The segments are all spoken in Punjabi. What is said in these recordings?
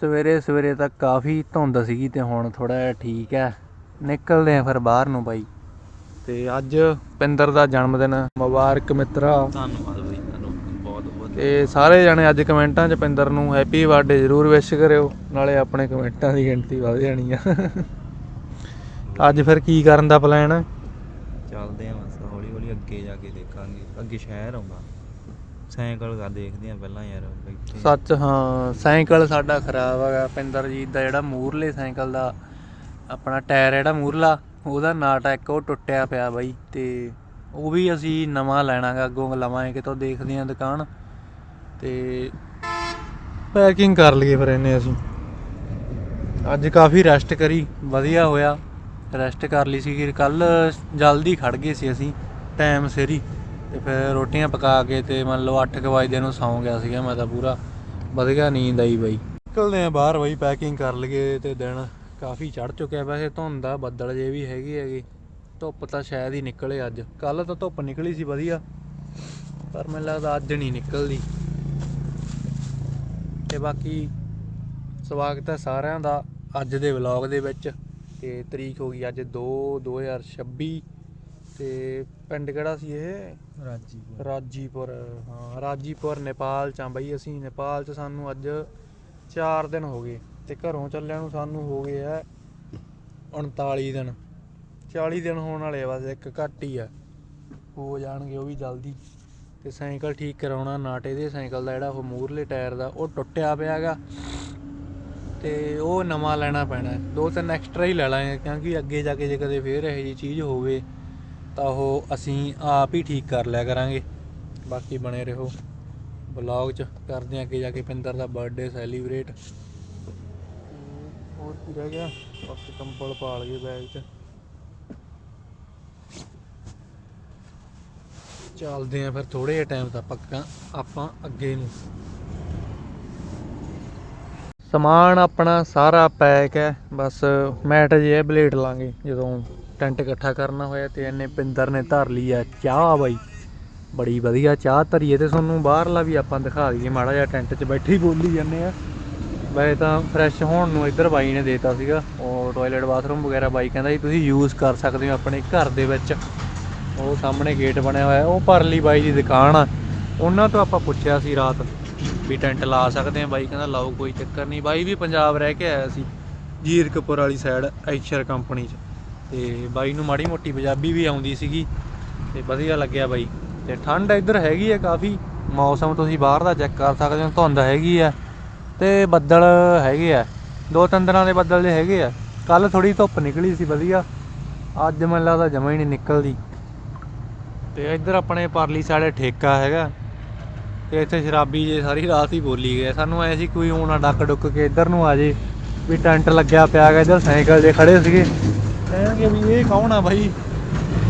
ਸਵੇਰੇ ਸਵੇਰੇ ਤਾਂ ਕਾਫੀ ਧੁੰਦ ਸੀਗੀ ਤੇ ਹੁਣ ਥੋੜਾ ਜਿਹਾ ਠੀਕ ਹੈ। ਨਿਕਲਦੇ ਆ ਫਿਰ ਬਾਹਰ ਨੂੰ ਬਾਈ। ਤੇ ਅੱਜ ਪਿੰਦਰ ਦਾ ਜਨਮ ਦਿਨ ਮੁਬਾਰਕ ਮਿੱਤਰਾ। ਧੰਨਵਾਦ ਬਈ ਤੁਹਾਨੂੰ ਬਹੁਤ ਬਹੁਤ ਤੇ ਸਾਰੇ ਜਣੇ ਅੱਜ ਕਮੈਂਟਾਂ 'ਚ ਪਿੰਦਰ ਨੂੰ ਹੈਪੀ ਬਰਥਡੇ ਜ਼ਰੂਰ ਵਿਸ਼ ਕਰਿਓ ਨਾਲੇ ਆਪਣੇ ਕਮੈਂਟਾਂ ਦੀ ਗਿਣਤੀ ਵਧ ਜਾਣੀ ਆ। ਅੱਜ ਫਿਰ ਕੀ ਕਰਨ ਦਾ ਪਲਾਨ? ਹੈ ਚੱਲਦੇ ਆ ਬਸ ਹੌਲੀ ਹੌਲੀ ਅੱਗੇ ਜਾ ਕੇ ਦੇਖਾਂਗੇ ਅੱਗੇ ਸ਼ਹਿਰ ਆਉਂਦਾ। ਸਾਈਕਲ ਕਰ ਦੇਖਦੇ ਆ ਪਹਿਲਾਂ ਯਾਰ ਬੈਠੇ ਸੱਚ, ਹਾਂ, ਸਾਈਕਲ ਸਾਡਾ ਖਰਾਬ ਹੈਗਾ ਪਿੰਦਰ ਦਾ ਜਿਹੜਾ ਮੂਰਲੇ ਸਾਈਕਲ ਦਾ ਆਪਣਾ ਟਾਇਰ ਜਿਹੜਾ ਮੂਰਲਾ, ਉਹਦਾ ਨਾਟ ਇੱਕ ਉਹ ਟੁੱਟਿਆ ਪਿਆ ਬਾਈ, ਤੇ ਉਹ ਵੀ ਅਸੀਂ ਨਵਾਂ ਲੈਣਾਗਾ ਅੱਗੋਂ ਲਵਾਂਗੇ, ਕਿਤੋਂ ਦੇਖਦੇ ਆਂ ਦੁਕਾਨ। ਤੇ ਪੈਕਿੰਗ ਕਰ ਲਈਏ ਫਿਰ ਇਹਨੇ ਅਸੀਂ। ਅੱਜ ਕਾਫੀ ਰੈਸਟ ਕਰੀ, ਵਧੀਆ ਹੋਇਆ। ਰੈਸਟ ਕਰ ਲਈ ਸੀ ਕੱਲ ਜਲਦੀ ਖੜ ਗਏ ਸੀ ਅਸੀਂ, ਟਾਈਮ ਸਿਰ ਹੀ। ਤੇ ਫਿਰ ਰੋਟੀਆਂ ਪਕਾ ਕੇ ਤੇ ਮੰਨ ਲਓ 8 ਵਜੇ ਨੂੰ ਸੌਂ ਗਿਆ ਸੀਗਾ ਮੈਂ ਤਾਂ ਪੂਰਾ। ਵਧੀਆ ਨੀਂਦ ਆਈ ਬਾਈ। ਨਿਕਲਦੇ ਆ ਬਾਹਰ ਬਾਈ ਪੈਕਿੰਗ ਕਰ ਲਈਏ ਤੇ ਦਿਨ ਕਾਫੀ ਚੜ ਚੁੱਕਿਆ ਵੈਸੇ, ਧੁੰਦ ਆ, ਬੱਦਲ ਜੇ ਵੀ ਹੈਗੀ ਹੈਗੀ। ਧੁੱਪ ਤਾਂ ਸ਼ਾਇਦ ਹੀ ਨਿਕਲੇ ਅੱਜ। ਕੱਲ ਤਾਂ ਧੁੱਪ ਨਿਕਲੀ ਸੀ ਵਧੀਆ, ਪਰ ਮੈਨੂੰ ਲੱਗਦਾ ਅੱਜ ਨਹੀਂ ਨਿਕਲਦੀ। ਤੇ ਬਾਕੀ ਸਵਾਗਤ ਹੈ ਸਾਰਿਆਂ ਦਾ ਅੱਜ ਦੇ ਵਲੌਗ ਦੇ ਵਿੱਚ। ਤੇ ਤਰੀਕ ਹੋ ਗਈ ਅੱਜ 2 2026 ਤੇ ਪਿੰਡ ਕਿਹੜਾ ਸੀ ਇਹ? ਰਾਜੀ ਰਾਜੀਪੁਰ ਹਾਂ ਰਾਜੀਪੁਰ ਨੇਪਾਲ ਚ ਆ ਬਈ ਅਸੀਂ। ਨੇਪਾਲ ਚ ਸਾਨੂੰ ਅੱਜ 4 ਦਿਨ ਹੋ ਗਏ ਤੇ ਘਰੋਂ ਚੱਲਿਆਂ ਨੂੰ ਸਾਨੂੰ ਹੋ ਗਏ ਆ 39 ਦਿਨ। 40 ਦਿਨ ਹੋਣ ਵਾਲੇ ਆ ਬਸ ਇੱਕ ਘੱਟ ਹੀ ਆ। ਹੋ ਜਾਣਗੇ ਉਹ ਵੀ ਜਲਦੀ। ਤੇ ਸਾਈਕਲ ਠੀਕ ਕਰਾਉਣਾ ਨਾਟੇ ਦੇ ਸਾਈਕਲ ਦਾ ਜਿਹੜਾ ਉਹ ਮੂਰਲੇ ਟਾਇਰ ਦਾ ਉਹ ਟੁੱਟਿਆ ਪਿਆਗਾ ਤੇ ਉਹ ਨਵਾਂ ਲੈਣਾ ਪੈਣਾ। ਦੋ ਤਿੰਨ ਐਕਸਟਰਾ ਹੀ ਲੈ ਲਾਂਗੇ ਕਿਉਂਕਿ ਅੱਗੇ ਜਾ ਕੇ ਜੇ ਕਦੇ ਫੇਰ ਇਹੋ ਜਿਹੀ ਚੀਜ਼ ਹੋਵੇ ਤਾਂ ਉਹ ਅਸੀਂ ਆਪ ਹੀ ਠੀਕ ਕਰ ਲਿਆ ਕਰਾਂਗੇ। ਬਾਕੀ ਬਣੇ ਰਹੋ ਬਲੌਗ 'ਚ। ਕਰਦੇ ਹਾਂ ਅੱਗੇ ਜਾ ਕੇ ਪਿੰਦਰ ਦਾ ਬਰਥਡੇ ਸੈਲੀਬ੍ਰੇਟ ਹੋਰ ਕੀ ਰਹਿ ਗਿਆ? ਬਸ ਕੰਬਲ ਪਾ ਲਈਏ ਬੈਗ 'ਚ। ਚੱਲਦੇ ਆਂ ਫਿਰ ਥੋੜੇ ਜਿਹਾ ਟਾਈਮ ਤੱਕ ਪੱਕਾ ਆਪਾਂ ਅੱਗੇ ਨੂੰ। ਸਮਾਨ ਆਪਣਾ ਸਾਰਾ ਪੈਕ ਹੈ। ਬਸ ਮੈਟ ਜੇ ਬਲੇਡ ਲਾਂਗੇ। ਜਦੋਂ ਟੈਂਟ ਇਕੱਠਾ ਕਰਨਾ ਹੋਇਆ ਤੇ ਇਹਨੇ ਪਿੰਦਰ ਨੇ ਧਰ ਲਈ ਆ ਚਾਹ ਬਾਈ। ਬੜੀ ਵਧੀਆ ਚਾਹ ਧਰੀਏ ਤੇ ਤੁਹਾਨੂੰ ਬਾਹਰਲਾ ਵੀ ਆਪਾਂ ਦਿਖਾ ਦਈਏ। ਮਾੜਾ ਜਿਹਾ ਟੈਂਟ 'ਚ ਬੈਠੇ ਹੀ ਬੋਲੀ ਜਾਂਦੇ ਆ। ਵੈਸੇ ਤਾਂ ਫਰੈਸ਼ ਹੋਣ ਨੂੰ ਇੱਧਰ ਬਾਈ ਨੇ ਦੇਤਾ ਸੀਗਾ। ਉਹ ਟਾਇਲਟ ਬਾਥਰੂਮ ਵਗੈਰਾ ਬਾਈ ਕਹਿੰਦਾ ਜੀ, ਤੁਸੀਂ ਯੂਜ਼ ਕਰ ਸਕਦੇ ਹੋ ਆਪਣੇ ਘਰ ਦੇ ਵਿੱਚ। ਉਹ ਸਾਹਮਣੇ ਗੇਟ ਬਣਿਆ ਹੋਇਆ। ਉਹ ਪਰਲੀ ਬਾਈ ਦੀ ਦੁਕਾਨ ਆ। ਉਹਨਾਂ ਤੋਂ ਆਪਾਂ ਪੁੱਛਿਆ ਸੀ ਰਾਤ। ਵੀ ਟੈਂਟ ਲਾ ਸਕਦੇ ਆ ਬਾਈ ਕਹਿੰਦਾ, ਲਾਓ, ਕੋਈ ਚੱਕਰ ਨਹੀਂ। ਬਾਈ ਵੀ ਪੰਜਾਬ ਰਹਿ ਕੇ ਆਇਆ ਸੀ, ਜੀਰਕਪੁਰ ਵਾਲੀ ਸਾਈਡ ਐਕਸ਼ਰ ਕੰਪਨੀ 'ਚ। ਤੇ ਬਾਈ ਨੂੰ ਮਾੜੀ ਮੋਟੀ ਪੰਜਾਬੀ ਵੀ ਆਉਂਦੀ ਸੀਗੀ ਤੇ ਵਧੀਆ ਲੱਗਿਆ ਬਾਈ। ਤੇ ਠੰਡ ਇੱਧਰ ਹੈਗੀ ਆ ਕਾਫੀ। ਮੌਸਮ ਤੁਸੀਂ ਬਾਹਰ ਦਾ ਚੈੱਕ ਕਰ ਸਕਦੇ ਹੋ, ਧੁੰਦ ਹੈਗੀ ਆ ਤੇ ਬੱਦਲ ਹੈਗੇ ਆ। ਦੋ ਤਿੰਨ ਦਿਨਾਂ ਦੇ ਬੱਦਲ ਦੇ ਹੈਗੇ ਆ। ਕੱਲ ਥੋੜੀ ਧੁੱਪ ਨਿਕਲੀ ਸੀ ਵਧੀਆ। ਅੱਜ ਮੈਨੂੰ ਲੱਗਦਾ ਜਮਾ ਹੀ ਨਹੀਂ ਨਿਕਲਦੀ। ਤੇ ਇੱਧਰ ਆਪਣੇ ਪਰਲੀ ਸਾਈਡ ਠੇਕਾ ਹੈਗਾ। ਤੇ ਇੱਥੇ ਸ਼ਰਾਬੀ ਜੇ ਸਾਰੀ ਰਾਤ ਹੀ ਬੋਲੀ ਗਏ। ਸਾਨੂੰ ਐ ਸੀ ਕੋਈ ਊਂ ਡੱਕ ਡੁੱਕ ਕੇ ਇੱਧਰ ਨੂੰ ਆ ਜੇ, ਵੀ ਟੈਂਟ ਲੱਗਿਆ ਪਿਆ ਗਾ ਇੱਧਰ ਸਾਈਕਲ ਜੇ ਖੜੇ ਸੀਗੇ। ਕਹਿਣਗੇ ਵੀ ਇਹ ਕੌਣ ਆ ਬਾਈ?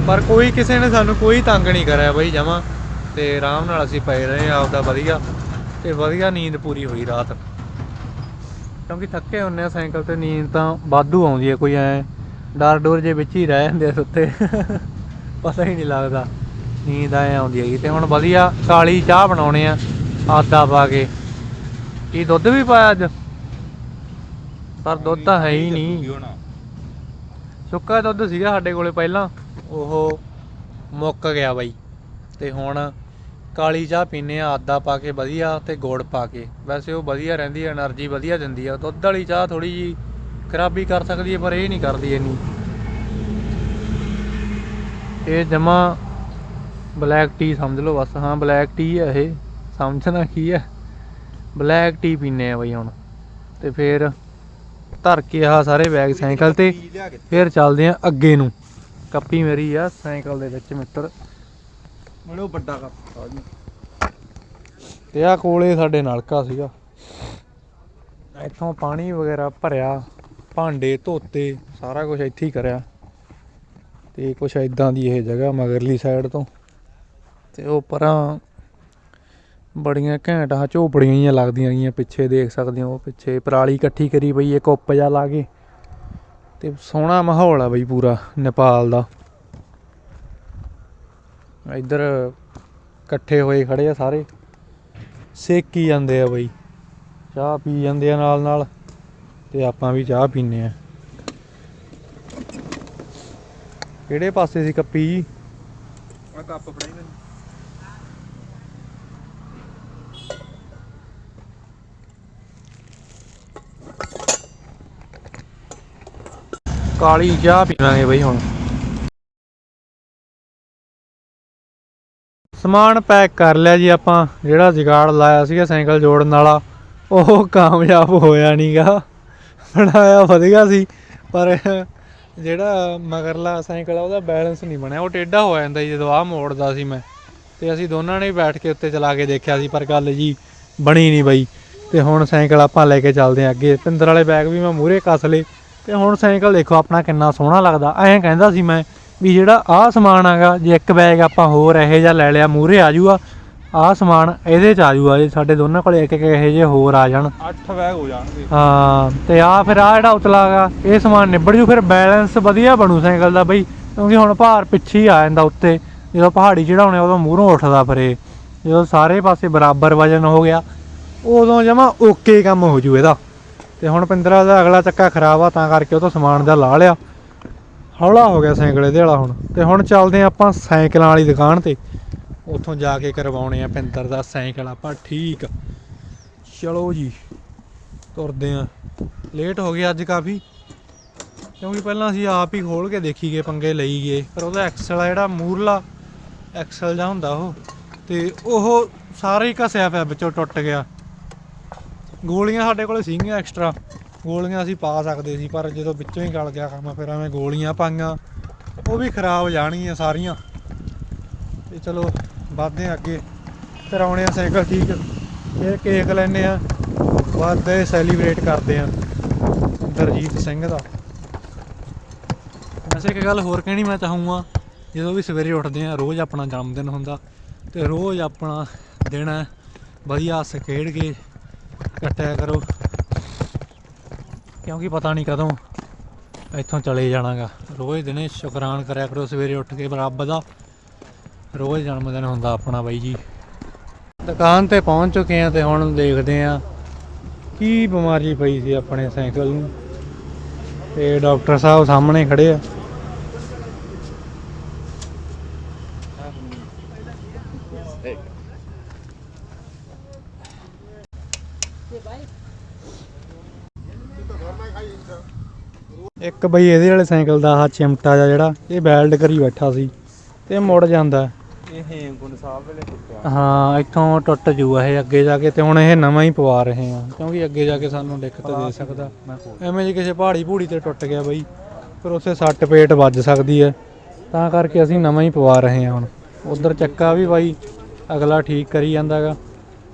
ਪਰ ਕੋਈ ਕਿਸੇ ਨੇ ਸਾਨੂੰ ਕੋਈ ਤੰਗ ਨਹੀਂ ਕਰਿਆ ਬਾਈ ਜਮਾ। ਤੇ ਆਰਾਮ ਨਾਲ ਅਸੀਂ ਪਏ ਰਹੇ ਆਪਦਾ ਵਧੀਆ। ਤੇ ਵਧੀਆ ਨੀਂਦ ਪੂਰੀ ਹੋਈ ਰਾਤ। ਕਿਉਂਕਿ ਥੱਕੇ ਹੁੰਨੇ ਆ ਸਾਈਕਲ ਤੇ, ਨੀਂਦ ਤਾਂ ਵਾਧੂ ਆਉਂਦੀ ਹੈ ਕੋਈ ਐ। ਡਰ ਡੋਰ ਜੇ ਵਿੱਚ ਹੀ ਰਹਿ ਜਾਂਦੇ ਆ ਸੁੱਤੇ। ਪਤਾ ਹੀ ਨਹੀਂ ਲੱਗਦਾ। ਨੀਂਦ ਆਏ ਆਉਂਦੀ ਹੈਗੀ ਤੇ ਹੁਣ ਵਧੀਆ ਕਾਲੀ ਚਾਹ ਬਣਾਉਣੇ ਆ ਆਦਾ ਪਾ ਕੇ। ਕੀ ਦੁੱਧ ਵੀ ਪਾਇਆ ਅੱਜ? ਪਰ ਦੁੱਧ ਤਾਂ ਹੈ ਹੀ ਨਹੀਂ। ਸੁੱਕਾ ਦੁੱਧ ਸੀਗਾ ਸਾਡੇ ਕੋਲੇ ਪਹਿਲਾਂ ਉਹ ਮੁੱਕ ਗਿਆ ਬਾਈ। ਤੇ ਹੁਣ ਕਾਲੀ ਚਾਹ ਪੀਨੇ ਆ ਆਦਾ ਪਾ ਕੇ ਵਧੀਆ ਤੇ ਗੁੜ ਪਾ ਕੇ। ਵੈਸੇ ਉਹ ਵਧੀਆ ਰਹਿੰਦੀ ਹੈ એનર્ਜੀ ਵਧੀਆ ਦਿੰਦੀ ਆ। ਦੁੱਧ ਵਾਲੀ ਚਾਹ ਥੋੜੀ ਜੀ ਖਰਾਬੀ ਕਰ ਸਕਦੀ ਹੈ ਪਰ ਇਹ ਨਹੀਂ ਕਰਦੀ ਇੰਨੀ। ਇਹ ਜਮਾ ਬਲੈਕ ਟੀ ਸਮਝ ਲਓ ਬਸ ਹਾਂ ਬਲੈਕ ਟੀ ਹੈ ਇਹ ਸਮਝਣਾ ਕੀ ਹੈ ਬਲੈਕ ਟੀ ਪੀਨੇ ਆ ਬਈ ਹੁਣ ਤੇ ਫਿਰ ਧਰ ਕੇ ਆ ਸਾਰੇ ਬੈਗ ਸਾਈਕਲ ਤੇ ਫਿਰ ਚੱਲਦੇ ਆ ਅੱਗੇ ਨੂੰ। ਕੱਪੀ ਮੇਰੀ ਆ ਸਾਈਕਲ ਦੇ ਵਿੱਚ ਮਿੱਤਰ। ਮੈਨੂੰ ਵੱਡਾ ਕੱਪ ਆ ਜੀ। ਤੇ ਆ ਕੋਲੇ ਸਾਡੇ ਨਲਕਾ ਸੀਗਾ। ਇੱਥੋਂ ਪਾਣੀ ਵਗੈਰਾ ਭਰਿਆ ਭਾਂਡੇ ਧੋਤੇ ਸਾਰਾ ਕੁਝ ਇੱਥੇ ਹੀ ਕਰਿਆ। ਤੇ ਕੁਛ ਇਦਾਂ ਦੀ ਇਹ ਜਗ੍ਹਾ ਮਗਰਲੀ ਸਾਈਡ ਤੋਂ। ਤੇ ਉਹ ਪਰਾਂ ਬੜੀਆਂ ਘੈਂਟ ਆ ਝੋਪੜੀਆਂ ਜਿਹੀਆਂ ਲੱਗਦੀਆਂ ਗਈਆਂ ਪਿੱਛੇ ਦੇਖ ਸਕਦੇ ਹੋ, ਪਿੱਛੇ ਪਰਾਲੀ ਇਕੱਠੀ ਕਰੀ ਪਈ ਹੈ ਕੁੱਪ ਜਾ ਲਾ ਕੇ। ਤੇ ਸੋਹਣਾ ਮਾਹੌਲ ਆ ਬਈ ਪੂਰਾ, ਨੇਪਾਲ ਦਾ। ਇੱਧਰ ਇਕੱਠੇ ਹੋਏ ਖੜੇ ਆ ਸਾਰੇ। ਸੇਕੀ ਜਾਂਦੇ ਆ ਬਈ। ਚਾਹ ਪੀ ਜਾਂਦੇ ਆ ਨਾਲ ਨਾਲ, ਤੇ ਆਪਾਂ ਵੀ ਚਾਹ ਪੀਨੇ ਆ। ਕਿਹੜੇ ਪਾਸੇ ਸੀ ਕੱਪੀ ਜੀ? ਆ ਕੱਪ ਫੜਾਈ ਮੈਨੂੰ ਕਾਲੀ ਚਾਹ ਪੀ ਲਾਂਗੇ ਬਈ ਹੁਣ। ਸਮਾਨ ਪੈਕ ਕਰ ਲਿਆ ਜੀ ਆਪਾਂ, ਜਿਹੜਾ ਜੁਗਾੜ ਲਾਇਆ ਸੀਗਾ ਸਾਈਕਲ ਜੋੜਨ ਵਾਲਾ, ਉਹ ਕਾਮਯਾਬ ਹੋਇਆ ਨਹੀਂਗਾ ਬਣਾਇਆ ਵਧੀਆ ਸੀ, ਪਰ ਜਿਹੜਾ ਮਗਰਲਾ ਸਾਈਕਲ ਆ, ਉਹਦਾ ਬੈਲੈਂਸ ਨਹੀਂ ਬਣਿਆ। ਉਹ ਟੇਢਾ ਹੋ ਜਾਂਦਾ ਜੀ, ਜਦੋਂ ਆਹ ਮੋੜਦਾ ਸੀ ਮੈਂ। ਤੇ ਅਸੀਂ ਦੋਨਾਂ ਨੇ ਬੈਠ ਕੇ ਉੱਤੇ ਚਲਾ ਕੇ ਦੇਖਿਆ ਸੀ, ਪਰ ਗੱਲ ਜੀ ਬਣੀ ਨਹੀਂ ਬਈ। ਤੇ ਹੁਣ ਸਾਈਕਲ ਆਪਾਂ ਲੈ ਕੇ ਚੱਲਦੇ ਹਾਂ ਅੱਗੇ। ਪਿੰਦਰ ਵਾਲੇ ਬੈਗ ਵੀ ਮੈਂ ਮੂਹਰੇ ਕੱਸ ਲਏ। ਤੇ ਹੁਣ ਸਾਈਕਲ ਦੇਖੋ ਆਪਣਾ ਕਿੰਨਾ ਸੋਹਣਾ ਲੱਗਦਾ। ਐਂ ਕਹਿੰਦਾ ਸੀ ਮੈਂ ਵੀ ਜਿਹੜਾ ਆਹ ਸਮਾਨ ਹੈਗਾ ਜੇ ਇੱਕ ਬੈਗ ਆਪਾਂ ਹੋਰ ਇਹੋ ਜਿਹਾ ਲੈ ਲਿਆ ਮੂਹਰੇ ਆ ਜਾਊਗਾ। ਆਹ ਸਮਾਨ ਇਹਦੇ ਚ ਆ ਜਾਊਗਾ ਜੇ ਸਾਡੇ ਦੋਨਾਂ ਕੋਲੇ ਇੱਕ ਇੱਕ ਇਹੋ ਜਿਹੇ ਹੋਰ ਆ ਜਾਣ। 8 ਬੈਗ ਹੋ ਜਾਣਗੇ। ਹਾਂ ਤੇ ਆ ਫਿਰ ਆ ਜਿਹੜਾ ਉਤਲਾ ਗਾ ਇਹ ਸਮਾਨ ਨਿਬੜ ਜੂ ਫਿਰ ਬੈਲੈਂਸ ਵਧੀਆ ਬਣੂ ਸਾਈਕਲ ਦਾ ਬਈ ਕਿਉਂਕਿ ਹੁਣ ਭਾਰ ਪਿੱਛੇ ਹੀ ਆ ਜਾਂਦਾ ਉੱਤੇ। ਜਦੋਂ ਪਹਾੜੀ ਚੜਾਉਣੇ ਉਦੋਂ ਮੂਹਰੋਂ ਉੱਠਦਾ ਫਿਰ ਇਹ। ਜਦੋਂ ਸਾਰੇ ਪਾਸੇ ਬਰਾਬਰ ਵਜਨ ਹੋ ਗਿਆ ਉਦੋਂ ਜਮਾ ਓਕੇ ਕੰਮ ਹੋ ਜੂ ਇਹਦਾ। ਤੇ ਹੁਣ ਪਿੰਦਰਾ ਦਾ ਅਗਲਾ ਚੱਕਾ ਖਰਾਬ ਆ, ਤਾਂ ਕਰਕੇ ਉਹ ਤੋਂ ਸਮਾਨ ਦਾ ਲਾ ਲਿਆ। ਹੌਲਾ ਹੋ ਗਿਆ ਸਾਈਕਲ ਇਹਦੇ ਵਾਲਾ ਹੁਣ। ਤੇ ਹੁਣ ਚੱਲਦੇ ਹਾਂ ਆਪਾਂ ਸਾਈਕਲਾਂ ਵਾਲੀ ਦੁਕਾਨ ਤੇ। ਉੱਥੋਂ ਜਾ ਕੇ ਕਰਵਾਉਣੇ ਆ ਪਿੰਦਰ ਦਾ ਸਾਈਕਲ ਆਪਾਂ, ਠੀਕ। ਚਲੋ ਜੀ, ਤੁਰਦੇ ਆ ਲੇਟ ਹੋ ਗਿਆ ਅੱਜ ਕਾਫੀ। ਕਿਉਂਕਿ ਪਹਿਲਾਂ ਅਸੀਂ ਆਪ ਹੀ ਖੋਲ ਕੇ ਦੇਖੀ ਗਏ ਪੰਗੇ ਲਈ ਗਏ ਪਰ ਉਹਦਾ ਐਕਸਲ ਆ ਜਿਹੜਾ ਮੂਰਲਾ ਐਕਸਲ ਜਾਂ ਹੁੰਦਾ ਉਹ। ਤੇ ਉਹ ਸਾਰੇ ਹੀ ਘਸਿਆ ਪਿਆ ਵਿੱਚੋਂ, ਟੁੱਟ ਗਿਆ। ਗੋਲੀਆਂ ਸਾਡੇ ਕੋਲ ਸੀਗੀਆਂ ਐਕਸਟਰਾ ਗੋਲੀਆਂ ਅਸੀਂ ਪਾ ਸਕਦੇ ਸੀ, ਪਰ ਜਦੋਂ ਵਿੱਚੋਂ ਹੀ ਗਲ ਗਿਆ ਕੰਮ, ਫਿਰ ਐਵੇਂ ਗੋਲੀਆਂ ਪਾਈਆਂ। ਉਹ ਵੀ ਖਰਾਬ ਜਾਣਗੀਆਂ ਸਾਰੀਆਂ। ਤੇ ਚਲੋ, ਵੱਧਦੇ ਹਾਂ ਅੱਗੇ। ਕਰਾਉਣੇ ਆ ਸਾਈਕਲ ਠੀਕ। ਇਹ ਕੇਕ ਲੈਨੇ ਆ ਵੱਧਦੇ ਸੈਲੀਬ੍ਰੇਟ ਕਰਦੇ ਆ ਦਰਜੀਤ ਸਿੰਘ ਦਾ। ਵੈਸੇ ਇੱਕ ਗੱਲ ਹੋਰ ਕਹਿਣੀ ਮੈਂ ਚਾਹੂੰਗਾ, ਜਦੋਂ ਵੀ ਸਵੇਰੇ ਉੱਠਦੇ ਆ ਰੋਜ਼ ਆਪਣਾ ਜਨਮ ਦਿਨ ਹੁੰਦਾ, ਤੇ ਰੋਜ਼ ਆਪਣਾ ਦਿਨ ਵਧੀਆ ਹੱਸ ਖੇਡ ਕੇ ਕੱਟਿਆ ਕਰੋ। ਕਿਉਂਕਿ ਪਤਾ ਨਹੀਂ ਕਦੋਂ ਇੱਥੋਂ ਚਲੇ ਜਾਣਾਗਾ। ਰੋਜ਼ ਦਿਨੇ ਸ਼ੁਕਰਾਨ ਕਰਿਆ ਕਰੋ, ਸਵੇਰੇ ਉੱਠ ਕੇ ਰੱਬ ਦਾ ਰੋਜ਼ ਜਨਮ ਦਿਨ ਹੁੰਦਾ ਆਪਣਾ ਬਾਈ ਜੀ। ਦੁਕਾਨ ਤੇ ਪਹੁੰਚ ਚੁੱਕੇ ਆ ਤੇ ਹੁਣ ਦੇਖਦੇ ਆ ਕੀ ਬਿਮਾਰੀ ਪਈ ਸੀ ਆਪਣੇ ਸਾਈਕਲ ਨੂੰ। ਤੇ ਡਾਕਟਰ ਸਾਹਿਬ ਸਾਹਮਣੇ ਖੜੇ ਆ। ਇੱਕ ਬਈ ਇਹਦੇ ਵਾਲੇ ਸਾਈਕਲ ਦਾ ਆਹ ਚਿਮਟਾ ਜਿਹਾ ਜਿਹੜਾ ਇਹ ਬੈਲਡ ਕਰੀ ਬੈਠਾ ਸੀ ਤੇ ਮੁੜ ਜਾਂਦਾ। ਇਹ ਹੇਮਕੁੰਡ ਸਾਹਿਬ ਵੇਲੇ ਟੁੱਟਿਆ। ਹਾਂ ਇੱਥੋਂ ਟੁੱਟ ਜੂਗਾ ਇਹ ਅੱਗੇ ਜਾ ਕੇ ਤੇ ਹੁਣ ਇਹ ਨਵਾਂ ਹੀ ਪਵਾ ਰਹੇ ਆ ਕਿਉਂਕਿ ਅੱਗੇ ਜਾ ਕੇ ਸਾਨੂੰ ਦਿੱਕਤ ਦੇ ਸਕਦਾ। ਐਵੇਂ ਜੇ ਕਿਸੇ ਪਹਾੜੀ ਪੂੜੀ ਤੇ ਟੁੱਟ ਗਿਆ ਬਈ ਫਿਰ ਉੱਥੇ ਸੱਟ ਪੇਟ ਵੱਜ ਸਕਦੀ ਹੈ। ਤਾਂ ਕਰਕੇ ਅਸੀਂ ਨਵਾਂ ਹੀ ਪਵਾ ਰਹੇ ਹਾਂ ਹੁਣ। ਉਧਰ ਚੱਕਾ ਵੀ ਬਾਈ ਅਗਲਾ ਠੀਕ ਕਰੀ ਜਾਂਦਾਗਾ।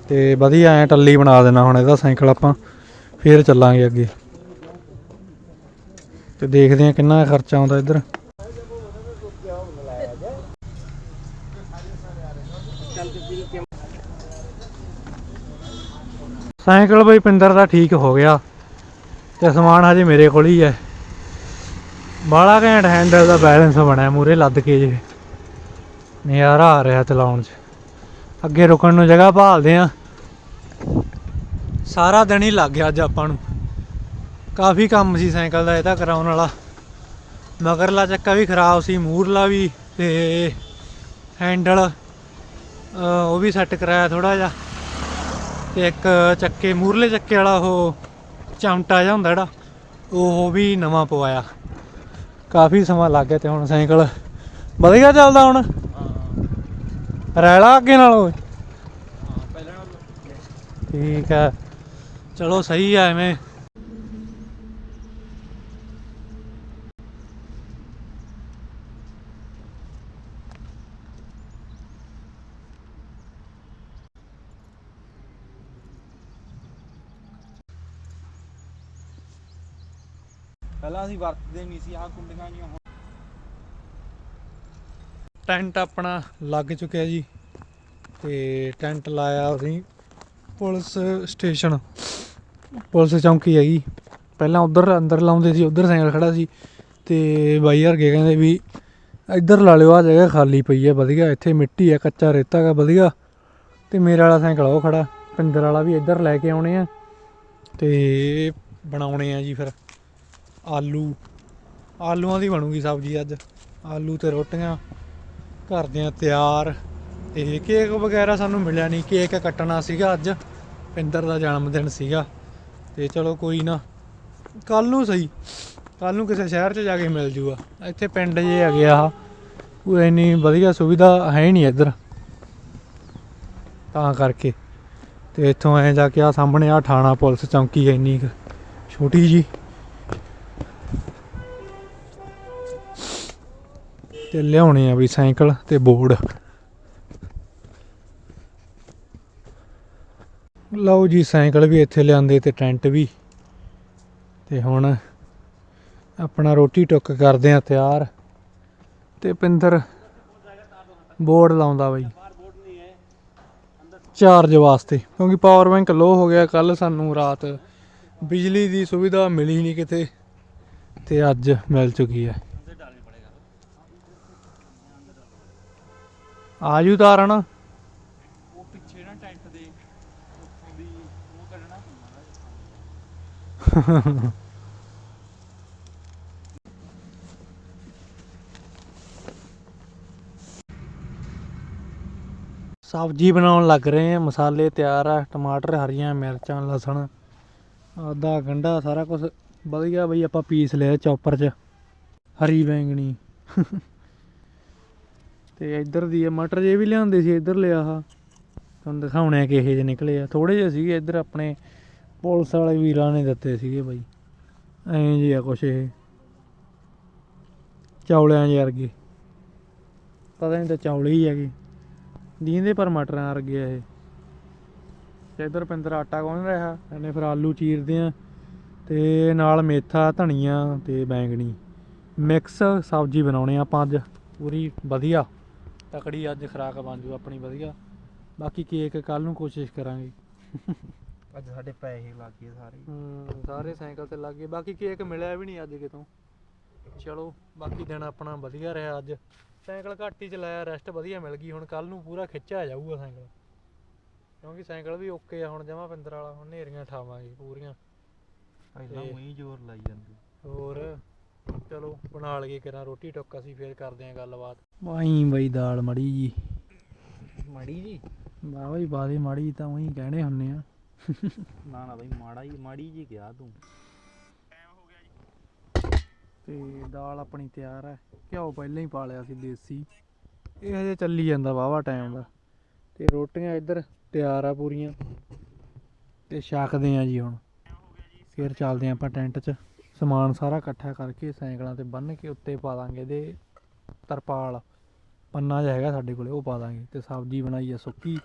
ਤੇ ਵਧੀਆ ਐ ਟੱਲੀ ਬਣਾ ਦੇਣਾ ਹੁਣ ਇਹਦਾ ਸਾਈਕਲ ਆਪਾਂ ਫੇਰ ਚੱਲਾਂਗੇ ਅੱਗੇ। ਤੇ ਦੇਖਦੇ ਆ ਕਿੰਨਾ ਖਰਚਾ ਆਉਂਦਾ ਇੱਧਰ। ਸਾਈਕਲ ਬਈ ਪਿੰਦਰ ਦਾ ਠੀਕ ਹੋ ਗਿਆ ਤੇ ਸਮਾਨ ਹਜੇ ਮੇਰੇ ਕੋਲ ਹੀ ਹੈ। ਬਾਲਾ ਘੈਂਟ ਹੈਂਡਲ ਦਾ ਬੈਲੈਂਸ ਬਣਿਆ ਮੂਰੇ ਲੱਦ ਕੇ ਜੇ। ਨਜ਼ਾਰਾ ਆ ਰਿਹਾ ਚਲਾਉਣ 'ਚ। ਅੱਗੇ ਰੁਕਣ ਨੂੰ ਜਗ੍ਹਾ ਭਾਲਦੇ ਆ ਸਾਰਾ ਦਿਨ ਹੀ ਲੱਗ ਗਿਆ ਅੱਜ ਆਪਾਂ ਨੂੰ। ਕਾਫੀ ਕੰਮ ਸੀ ਸਾਈਕਲ ਦਾ ਇਹਦਾ ਕਰਾਉਣ ਵਾਲਾ। ਮਗਰਲਾ ਚੱਕਾ ਵੀ ਖਰਾਬ ਸੀ ਮੂਰਲਾ ਵੀ ਤੇ ਹੈਂਡਲ ਉਹ ਵੀ ਸੈੱਟ ਕਰਾਇਆ ਥੋੜਾ ਜਿਹਾ। ਤੇ ਇੱਕ ਚੱਕੇ ਮੂਰਲੇ ਚੱਕੇ ਵਾਲਾ ਉਹ ਚਮਟਾ ਜਿਹਾ ਹੁੰਦਾ ਜਿਹੜਾ ਉਹ ਵੀ ਨਵਾਂ ਪਵਾਇਆ। ਕਾਫੀ ਸਮਾਂ ਲੱਗ ਗਿਆ ਤੇ ਹੁਣ ਸਾਈਕਲ। ਵਧੀਆ ਚੱਲਦਾ ਹੁਣ। ਰੈਲਾ ਅੱਗੇ ਨਾਲੋਂ। ਹਾਂ ਪਹਿਲਾਂ ਨਾਲੋਂ। ਠੀਕ ਹੈ। ਚਲੋ ਸਹੀ ਆ ਐਵੇਂ ਪਹਿਲਾਂ ਅਸੀਂ ਵਰਤਦੇ ਨਹੀਂ ਸੀ, ਆਹ ਕੁੰਡੀਆਂ ਜੀਆਂ ਟੈਂਟ ਆਪਣਾ ਲੱਗ ਚੁੱਕਿਆ ਜੀ ਤੇ ਟੈਂਟ ਲਾਇਆ ਅਸੀਂ। ਪੁਲਿਸ ਸਟੇਸ਼ਨ, ਪੁਲਿਸ ਚੌਂਕੀ ਹੈਗੀ ਪਹਿਲਾਂ ਉਧਰ, ਅੰਦਰ ਲਾਉਂਦੇ ਸੀ, ਉਧਰ ਸਾਈਕਲ ਖੜਾ ਸੀ। ਤੇ ਬਾਈ ਹਰਗੇ ਕਹਿੰਦੇ ਵੀ ਇੱਧਰ ਲਾ ਲਿਓ ਆ ਜਗ੍ਹਾ ਖਾਲੀ ਪਈ ਹੈ, ਵਧੀਆ। ਇੱਥੇ ਮਿੱਟੀ ਹੈ, ਕੱਚਾ ਰੇਤਾ ਹੈਗਾ, ਵਧੀਆ। ਤੇ ਮੇਰੇ ਵਾਲਾ ਸਾਈਕਲ ਉਹ ਖੜਾ। ਪਿੰਦਰ ਵਾਲਾ ਵੀ ਇੱਧਰ ਲੈ ਕੇ ਆਉਣੇ ਆ। ਤੇ ਬਣਾਉਣੇ ਆ ਜੀ ਫਿਰ। ਆਲੂ। ਆਲੂਆਂ ਦੀ ਬਣੂਗੀ ਸਬਜ਼ੀ ਅੱਜ। ਆਲੂ ਤੇ ਰੋਟੀਆਂ। ਕਰਦੇ ਆ ਤਿਆਰ। ਤੇ ਕੇਕ ਵਗੈਰਾ ਸਾਨੂੰ ਮਿਲਿਆ ਨਹੀਂ। ਕੇਕ ਕੱਟਣਾ ਸੀਗਾ ਅੱਜ। ਪਿੰਦਰ ਦਾ ਜਨਮ ਦਿਨ ਸੀਗਾ। ਤੇ ਚਲੋ ਕੋਈ ਨਾ। ਕੱਲ ਨੂੰ ਸਹੀ। ਕੱਲ ਨੂੰ ਕਿਸੇ ਸ਼ਹਿਰ 'ਚ ਜਾ ਕੇ ਮਿਲ ਜੂਗਾ। ਇੱਥੇ ਪਿੰਡ ਜੇ ਹੈਗੇ ਆ। ਉਹ ਇੰਨੀ ਵਧੀਆ ਸੁਵਿਧਾ ਹੈ ਨਹੀਂ ਇੱਧਰ। ਤਾਂ ਕਰਕੇ। ਤੇ ਇੱਥੋਂ ਐ ਜਾ ਕੇ ਆ ਸਾਹਮਣੇ ਆ ਥਾਣਾ ਪੁਲਿਸ ਚੌਂਕੀ ਹੈ ਇੰਨੀ ਕੁ ਛੋਟੀ ਜੀ। ਤੇ ਲਿਆਉਣੇ ਆ ਵੀ ਸਾਈਕਲ ਤੇ ਬੋਰਡ। ਲਓ ਜੀ, ਸਾਈਕਲ ਵੀ ਇੱਥੇ ਲਿਆਂਦੇ ਤੇ ਟੈਂਟ ਵੀ। ਤੇ ਹੁਣ ਆਪਣਾ ਰੋਟੀ ਟੁੱਕ ਕਰਦੇ ਆ ਤਿਆਰ। ਤੇ ਪਿੰਦਰ ਬੋਰਡ ਲਾਉਂਦਾ ਬਈ। ਚਾਰਜ ਵਾਸਤੇ, ਕਿਉਂਕਿ ਪਾਵਰ ਬੈਂਕ ਲੋ ਹੋ ਗਿਆ ਕੱਲ, ਸਾਨੂੰ ਰਾਤ ਬਿਜਲੀ ਦੀ ਸੁਵਿਧਾ ਮਿਲੀ ਨਹੀਂ ਕਿਤੇ। ਤੇ ਅੱਜ ਮਿਲ ਚੁੱਕੀ ਹੈ ਆਜੂ ਤਾਰਨ। ਉਹ ਪਿੱਛੇ ਨਾ ਟੈਂਟ ਦੇ ਉੱਥੋਂ ਦੀ ਉਹ ਕੱਢਣਾ ਸਬਜ਼ੀ ਬਣਾਉਣ ਲੱਗ ਰਹੇ ਆ ਮਸਾਲੇ ਤਿਆਰ ਆ ਟਮਾਟਰ ਹਰੀਆਂ ਮਿਰਚਾਂ ਲਸਣ ਆਦਾ ਗੰਢਾ ਸਾਰਾ ਕੁਝ ਵਧੀਆ ਬਈ ਆਪਾਂ ਪੀਸ ਲਿਆ ਚੌਪਰ 'ਚ। ਹਰੀ ਬੈਂਗਣੀ। ਤੇ ਇੱਧਰ ਦੀ ਆ, ਮਟਰ ਜੇ ਵੀ ਲਿਆਂਦੇ ਸੀ, ਇੱਧਰ ਲਿਆ ਆ ਤੁਹਾਨੂੰ ਦਿਖਾਉਣੇ ਆ ਕਿਹੇ ਜਿਹੇ ਨਿਕਲੇ ਆ। ਥੋੜੇ ਜਿਹੇ ਸੀਗੇ ਇੱਧਰ ਆਪਣੇ ਪੁਲਿਸ ਵਾਲੇ ਵੀਰਾਂ ਨੇ ਦਿੱਤੇ ਸੀਗੇ ਬਾਈ। ਐਂ ਜੀ ਆ ਕੁਛ ਇਹ। ਚੌਲਿਆਂ ਜਿਹੇ ਵਰਗੇ। ਪਤਾ ਨਹੀਂ ਤਾਂ ਚੌਲ ਹੀ ਹੈਗੇ। ਦੀਂਦੇ ਪਰ ਮਟਰਾਂ ਵਰਗੇ ਆ ਇਹ। ਤੇ ਇਧਰ ਪਿੰਦਰ ਆਟਾ ਗੁੰਨ ਰਿਹਾ ਇਹਨੇ ਫਿਰ ਆਲੂ ਚੀਰਦੇ ਆ। ਤੇ ਨਾਲ ਮੇਥਾ, ਧਨੀਆ ਤੇ ਬੈਂਗਣੀ। ਮਿਕਸ ਸਬਜ਼ੀ ਬਣਾਉਣੇ ਆ ਆਪਾਂ ਅੱਜ। ਪੂਰੀ ਵਧੀਆ। ਤਕੜੀ ਅੱਜ ਖਰਾਕ ਬਣ ਜੂ ਆਪਣੀ ਵਧੀਆ। ਬਾਕੀ ਕੇਕ ਕੱਲ ਨੂੰ ਕੋਸ਼ਿਸ਼ ਕਰਾਂਗੇ। ਅੱਜ ਸਾਡੇ ਪੈਸੇ ਲੱਗ ਗਏ ਸਾਰੇ। ਹੂੰ ਸਾਰੇ ਸਾਈਕਲ ਤੇ ਲੱਗ ਗਏ। ਬਾਕੀ ਕੇਕ ਮਿਲਿਆ ਵੀ ਨਹੀਂ ਅੱਜ ਕਿਤੋਂ। ਚਲੋ ਬਾਕੀ ਦਿਨ ਆਪਣਾ ਵਧੀਆ ਰਿਹਾ ਅੱਜ। ਸਾਈਕਲ ਘੱਟ ਹੀ ਚਲਾਇਆ ਰੈਸਟ ਵਧੀਆ ਮਿਲ ਗਈ। ਹੁਣ ਕੱਲ ਨੂੰ ਪੂਰਾ ਖਿੱਚਿਆ ਜਾਊਗਾ ਸਾਈਕਲ। ਕਿਉਂਕਿ ਸਾਈਕਲ ਵੀ ਓਕੇ ਆ ਹੁਣ ਜਮਾ ਪਿੰਦਰ ਵਾਲਾ ਹੁਣ ਨੇਰੀਆਂ ਠਾਵਾਂਗੇ ਪੂਰੀਆਂ। ਪਹਿਲਾਂ ਉਹੀ ਜ਼ੋਰ ਲਾਈ ਜਾਂਦੇ। ਹੋਰ? ਚਲੋ ਬਣਾ ਲਈਏ ਕਿਰਾਂ ਰੋਟੀ ਟੁੱਕ ਅਸੀਂ ਫੇਰ ਕਰਦੇ ਆਂ ਗੱਲਬਾਤ। ਵਾਈ ਬਈ ਦਾਲ ਮੜੀ ਜੀ। ਮਾੜੀ ਜੀ? ਵਾਹ ਬਈ ਬਾਦੇ ਮੜੀ ਤਾਂ ਉਹੀ ਕਹਿਣੇ ਹੁੰਨੇ ਆ। ਨਾ ਨਾ ਬਈ ਮਾੜਾ ਹੀ ਮਾੜੀ ਜੀ ਕਿਹਾ ਤੂੰ। ਤੇ ਦਾਲ ਆਪਣੀ ਤਿਆਰ ਹੈ। ਘਿਓ ਪਹਿਲਾਂ ਹੀ ਪਾ ਲਿਆ ਸੀ ਦੇਸੀ। ਇਹ ਹਜੇ ਚੱਲੀ ਜਾਂਦਾ ਵਾਵਾ ਟਾਈਮ ਦਾ। ਤੇ ਰੋਟੀਆਂ ਇੱਧਰ ਤਿਆਰ ਆ ਪੂਰੀਆਂ। ਤੇ ਛਕਦੇ ਆ ਜੀ ਹੁਣ। ਫਿਰ ਚੱਲਦੇ ਆ ਆਪਾਂ ਟੈਂਟ 'ਚ। ਸਮਾਨ ਸਾਰਾ ਇਕੱਠਾ ਕਰਕੇ ਸਾਈਕਲਾਂ ਤੇ ਬੰਨ ਕੇ ਉੱਤੇ ਪਾ ਦਾਂਗੇ, ਇਹਦੇ ਤਰਪਾਲ ਪੰਨਾ ਜਿਹਾ ਹੈਗਾ ਸਾਡੇ ਕੋਲੇ, ਉਹ ਪਾ ਦਾਂਗੇ ਤੇ ਸਬਜ਼ੀ ਬਣਾਈ ਆ ਸੁੱਕੀ।